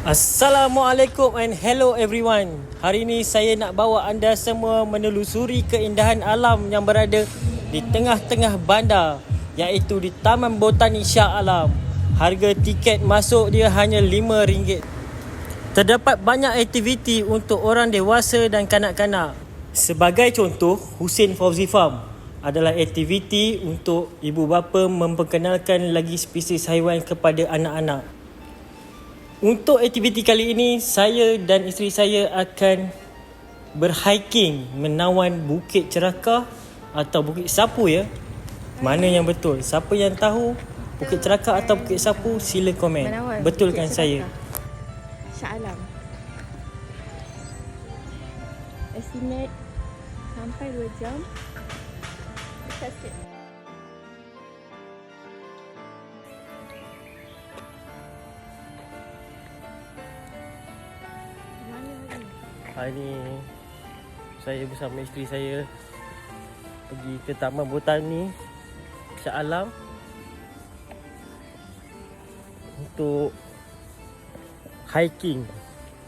Assalamualaikum and hello everyone. Hari ini saya nak bawa anda semua menelusuri keindahan alam yang berada di tengah-tengah bandar iaitu di Taman Botani Shah Alam. Harga tiket masuk dia hanya RM5. Terdapat banyak aktiviti untuk orang dewasa dan kanak-kanak. Sebagai contoh, Hussein Fauzi Farm adalah aktiviti untuk ibu bapa memperkenalkan lagi spesies haiwan kepada anak-anak. Untuk aktiviti kali ini, saya dan isteri saya akan berhiking menawan Bukit Cerakah atau Bukit Sapu ya. Mana yang betul? Siapa yang tahu Bukit Cerakah atau Bukit Sapu sila komen. Menawan Betulkan Bukit saya. Shah Alam. Estimate sampai 2 jam. Dekat sikit. Hari ni saya bersama isteri saya pergi ke Taman Botani Shah Alam untuk hiking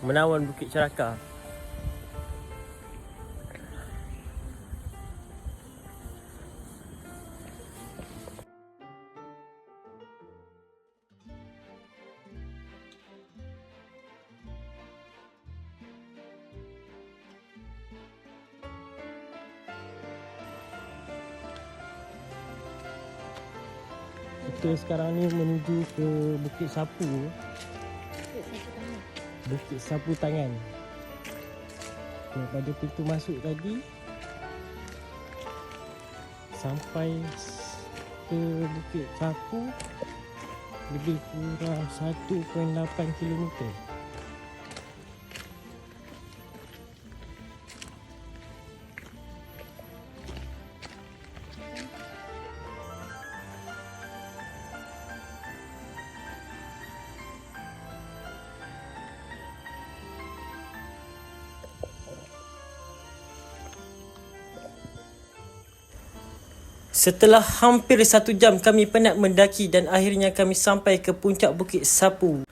menawan Bukit Cerakah. Kita sekarang ni menuju ke Bukit Sapu. Bukit Sapu Tangan. Daripada pintu masuk tadi sampai ke Bukit Sapu lebih kurang 1.8 kilometer. Setelah hampir satu jam kami penat mendaki dan akhirnya kami sampai ke puncak Bukit Sapu.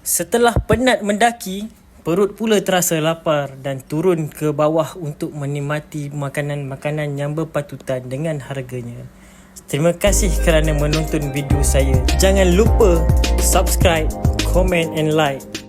Setelah penat mendaki, perut pula terasa lapar dan turun ke bawah untuk menikmati makanan-makanan yang berpatutan dengan harganya. Terima kasih kerana menonton video saya. Jangan lupa subscribe, comment and like.